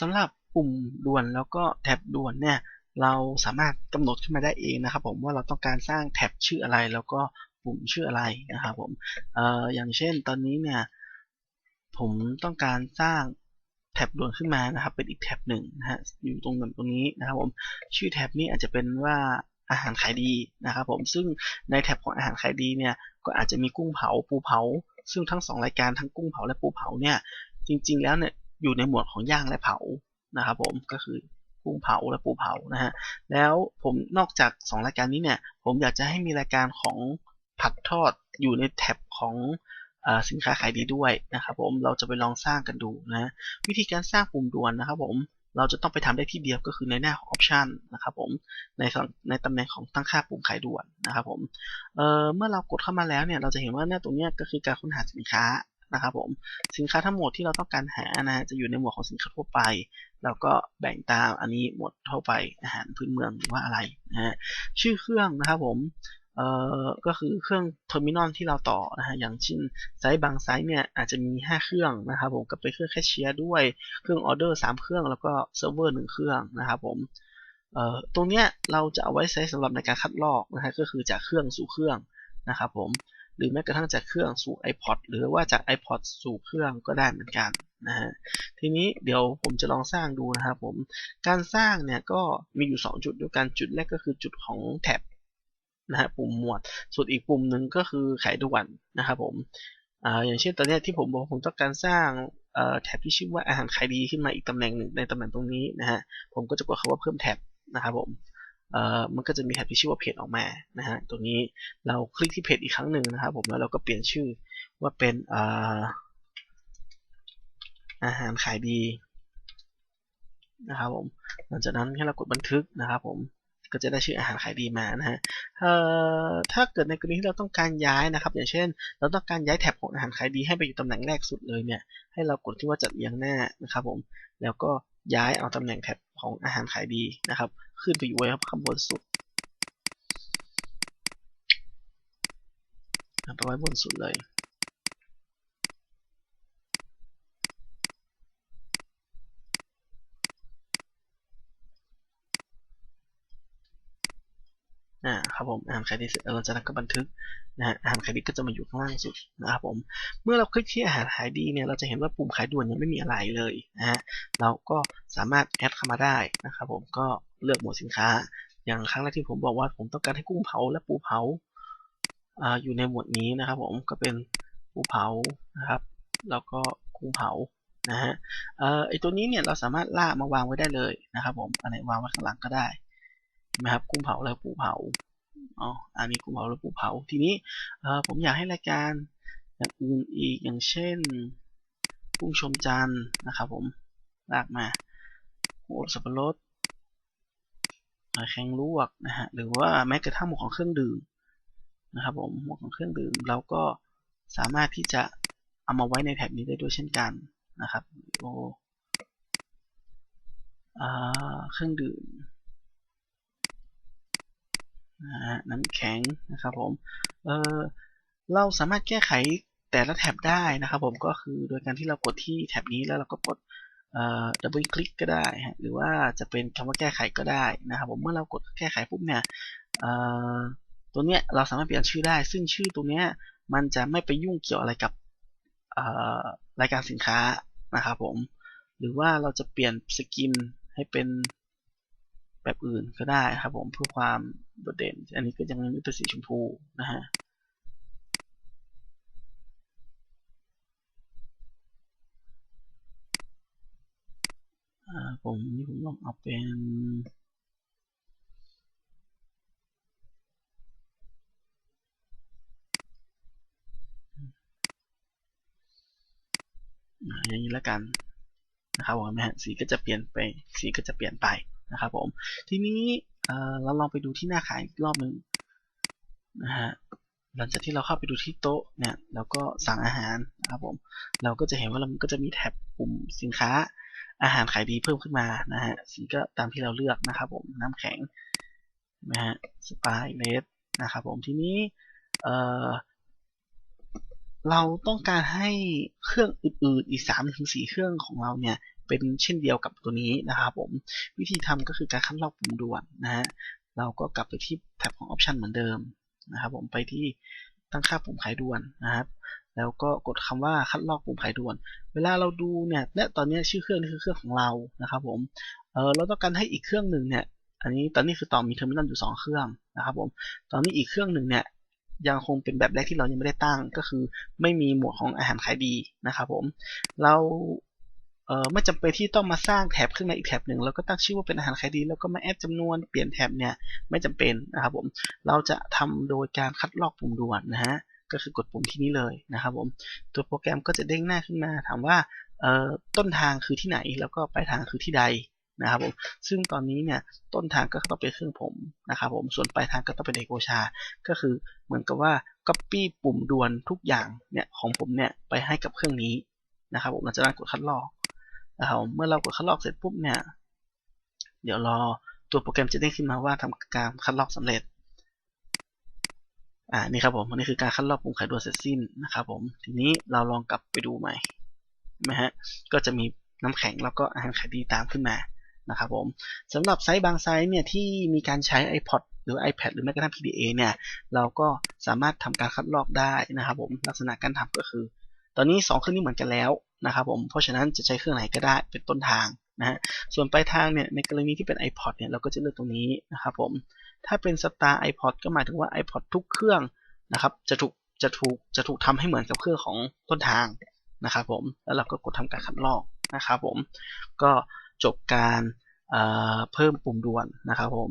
สำหรับปุ่มด่วนแล้วก็แท็บด่วนเนี่ยเราสามารถกำหนดขึ้นมาได้เองนะครับ ผมว่าเราต้องการสร้างแท็บชื่ออะไรแล้วก็ปุ่มชื่ออะไรนะครับผมเอ่ออย่างเช่นตอนนี้เนี่ยผมต้องการสร้างแท็บด่วนขึ้นมานะครับ เป็นอีกแท็บหนึ่งนะฮะอยู่ตรงนั้นตรงนี้นะครับผมชื่อแท็บนี้อาจจะเป็นว่าอาหารขายดีนะครับผมซึ่งในแท็บของอาหารขายดีเนี่ยก็อาจจะมีกุ้งเผาปูเผา ซึ่งทั้ง2รายการทั้งกุ้งเผาและปูเผาเนี่ยจริง ๆ แล้วเนี่ย อยู่ในหมวดของย่างและเผานะครับผมก็คือกุ้งเผาและปูเผานะฮะแล้วผมนอกจาก 2 รายการนี้เนี่ยผมอยากจะให้มีรายการของผัดทอดอยู่ในแท็บของสินค้าขายดีด้วยนะครับผมเราจะไปลองสร้างกันดูนะวิธีการสร้างปุ่มด่วนนะครับผมเราจะต้องไปทำได้ที่เดียวก็คือในหน้าของ Option นะครับผมในในตำแหน่งของตั้งค่าปุ่มขายด่วนนะครับผมเเมื่อเรากดเข้ามาแล้วเนี่ยเราจะเห็นว่าหน้าตรงนี้ก็คือการค้นหาสินค้า นะครับผมสินค้าทั้งหมดที่เราต้องการหานะจะอยู่ในหมวดของสินค้าทั่วไปแล้วก็แบ่งตามอันนี้หมวดทั่วไปอาหารพื้นเมืองหรือว่าอะไรนะฮะชื่อเครื่องนะครับผมเอ่อก็คือเครื่องเทอร์มินอลที่เราต่อนะฮะอย่างเช่นไซส์บางไซส์เนี่ยอาจจะมี 5 เครื่องนะครับผมกับเป็นเครื่องแคชเชียร์ด้วยเครื่องออเดอร์ 3 เครื่องแล้วก็เซิร์ฟเวอร์1เครื่องนะครับผมเอ่อตรงเนี้ยเราจะเอาไว้ใช้สำหรับในการคัดลอกนะฮะก็คือจากเครื่องสู่เครื่องนะครับผม หรือแม้กระทั่งจากเครื่องสู่ iPod หรือว่าจาก iPod สู่เครื่องก็ได้เหมือนกันนะฮะทีนี้เดี๋ยวผมจะลองสร้างดูนะครับผมการสร้างเนี่ยก็มีอยู่ 2 จุดด้วยกันจุดแรกก็คือจุดของแท็บนะฮะปุ่มหมวดส่วนอีกปุ่มหนึ่งก็คือขายด่วนนะครับผมออย่างเช่นตอนนี้ที่ผมบอกผมต้องการสร้างแท็บที่ชื่อว่าอาหารขายดีขึ้นมาอีกตำแหน่งหนึ่งในตำแหน่งตรงนี้นะฮะผมก็จะกดคำว่าเพิ่มแท็บนะครับผม มันก็จะมีแท็บที่ชื่อว่าเพจออกมานะฮะตรงนี้เราคลิกที่เพจอีกครั้งหนึ่งนะครับผมแล้วเราก็เปลี่ยนชื่อว่าเป็นอ่าอาหารขายดีนะครับผมหลังจากนั้นให้เรากดบันทึกนะครับผมก็จะได้ชื่ออาหารขายดีมานะฮะถ้าเกิดในกรณีที่เราต้องการย้ายนะครับ อย่างเช่น เราต้องการย้ายแท็บของอาหารขายดีให้ไปอยู่ตำแหน่งแรกสุดเลยเนี่ย ให้เรากดที่ว่าจัดเรียงหน้านะครับผม แล้วก็ย้ายเอาตำแหน่งแท็บของอาหารขายดีนะครับ ขึ้นไปอยู่ไว้ข้างบนสุดไปไว้บนสุดเลย อ่าครับผมอาหารขายดีเสร็จแล้วจากนั้นก็บันทึกนะฮะอาหารขายดีก็จะมาอยู่ข้างล่างสุดนะครับผม เมื่อเราคลิกที่อาหารขายดีเนี่ยเราจะเห็นว่าปุ่มขายด่วนยังไม่มีอะไรเลยนะฮะเราก็สามารถแอดเข้ามาได้นะครับผมก็เลือกหมวดสินค้า อย่างครั้งแรกที่ผมบอกว่าผมต้องการให้กุ้งเผาและปูเผาอ่าอยู่ในหมวดนี้นะครับผมก็เป็นปูเผานะครับ แล้วก็กุ้งเผานะฮะเอ่อไอตัวนี้เนี่ยเราสามารถล่ามาวางไว้ได้เลยนะครับผมอันไหนวางไว้ข้างหลังก็ได้ นะครับกุ้งเผาแล้วปูเผาอ๋ออันนี้กุ้งเผาแล้วปูเผา ทีนี้ผมอยากให้รายการอย่างอื่นอีกอย่างเช่นกุ้งชมจันนะครับผมลากมาโอ้สับปะรดแข็งลวกนะฮะหรือว่าแม้กระทั่งหมวกของเครื่องดื่มนะครับผมหมวกของเครื่องดื่มเราก็สามารถที่จะเอามาไว้ในแท็บนี้ได้ด้วยเช่นกันนะครับโอ้เครื่องดื่ม น้ำแข็งนะครับผมเออเราสามารถแก้ไขแต่ละแท็บได้นะครับผมก็คือโดยการที่เรากดที่แท็บนี้แล้วเราก็กดดับเบิลคลิกก็ได้หรือว่าจะเป็นคำว่าแก้ไขก็ได้นะครับผมเมื่อเรากดแก้ไขปุ๊บเนี่ยตัวเนี้ยเราสามารถเปลี่ยนชื่อได้ ซึ่งชื่อตรงเนี้ยมันจะไม่ไปยุ่งเกี่ยวอะไรกับรายการสินค้านะครับผมหรือว่าเราจะเปลี่ยนสกินให้เป็นแบบอื่นก็ได้ครับผมเพื่อความ โดดเด่น อันนี้ก็ยังมีตัวสีชมพูนะฮะผมนี่ผมลองเอาเป็น อย่างนี้แล้วกันนะครับผมนะฮะสีก็จะเปลี่ยนไปสีก็จะเปลี่ยนไปนะครับผมทีนี้ เราลองไปดูที่หน้าขายอีกรอบหนึ่งนะฮะหลังจากที่เราเข้าไปดูที่โต๊ะเนี่ยเราก็สั่งอาหารนะครับผมเราก็จะเห็นว่ามันก็จะมีแท็บปุ่มสินค้าอาหารขายดีเพิ่มขึ้นมานะฮะสีก็ตามที่เราเลือกนะครับผมน้ำแข็งนะฮะสปายเลสนะครับผมทีนี้เออเราต้องการให้เครื่องอื่นๆอีก3-4เครื่องของเราเนี่ย เป็นเช่นเดียวกับตัวนี้นะครับผมวิธีทำก็คือการคัดลอกปุ่มด่วนนะฮะเราก็กลับไปที่แท็บของออปชันเหมือนเดิมนะครับผมไปที่ตั้งค่าปุ่มขายด่วนนะครับ แล้วก็กดคำว่าคัดลอกปุ่มขายด่วน เวลาเราดูเนี่ยเนี่ยตอนนี้ชื่อเครื่องนี่คือเครื่องของเรานะครับผมเออเราต้องการให้อีกเครื่องหนึ่งเนี่ยอันนี้ตอนนี้คือต่อมีเทอร์มินอลอยู่ 2 เครื่องนะครับผมตอนนี้อีกเครื่องหนึ่งเนี่ยยังคงเป็นแบบแรกที่เรายังไม่ได้ตั้งก็คือไม่มีหมวดของอาหารขายดีนะครับผม เรา เออไม่จำเป็นที่ต้องมาสร้างแท็บขึ้นมาอีกแท็บหนึ่งแล้วก็ตั้งชื่อว่าเป็นอาหารขายดี แล้วก็มาแอดจำนวนเปลี่ยนแท็บเนี่ยไม่จำเป็นนะครับผมเราจะทำโดยการคัดลอกปุ่มด่วนนะฮะก็คือกดปุ่มที่นี้เลยนะครับผมตัวโปรแกรมก็จะเด้งหน้าขึ้นมาถามว่าต้นทางคือที่ไหนแล้วก็ปลายทางคือที่ใดนะครับผมซึ่งตอนนี้เนี่ยต้นทางก็ต้องเป็นเครื่องผมนะครับผมส่วนปลายทางก็ต้องเป็นเอกโอชา ก็คือเหมือนกับว่า Copy ปุ่มด่วนทุกอย่างเนี่ยของผมเนี่ยไปให้กับเครื่องนี้นะครับผมหลังจากนั้นกดคัดลอก นะครับเมื่อเรากดคัดลอกเสร็จปุ๊บเนี่ย เดี๋ยวรอตัวโปรแกรมจะเด้งขึ้นมาว่าทำการคัดลอกสำเร็จ อ่า นี่ครับผม อันนี้คือการคัดลอกปุ่มขายด่วนเสร็จสิ้นนะครับผม ทีนี้เราลองกลับไปดูใหม่นะฮะ ก็จะมีน้ำแข็งแล้วก็อาหารขายดีตามขึ้นมา นะครับผมสำหรับไซส์บางไซส์เนี่ยที่มีการใช้ iPod หรือ iPad หรือแม้กระทั่ง PDA เนี่ย เราก็สามารถทำการคัดลอกได้นะครับผม ลักษณะการทำก็คือ ตอนนี้ 2 เครื่องนี้เหมือนกันแล้วนะครับผม เพราะฉะนั้นจะใช้เครื่องไหนก็ได้เป็นต้นทางนะฮะ ส่วนปลายทางเนี่ยในกรณีที่เป็น iPod เนี่ยเราก็จะเลือกตรงนี้นะครับผม ถ้าเป็น Star iPod ก็หมายถึงว่า iPod ทุกเครื่องนะครับจะถูกจะถูกจะถูกทำให้เหมือนกับเครื่องของต้นทางนะครับผม แล้วเราก็กดทำการคัดลอกนะครับผม ก็จบการเพิ่มปุ่มด่วนนะครับผม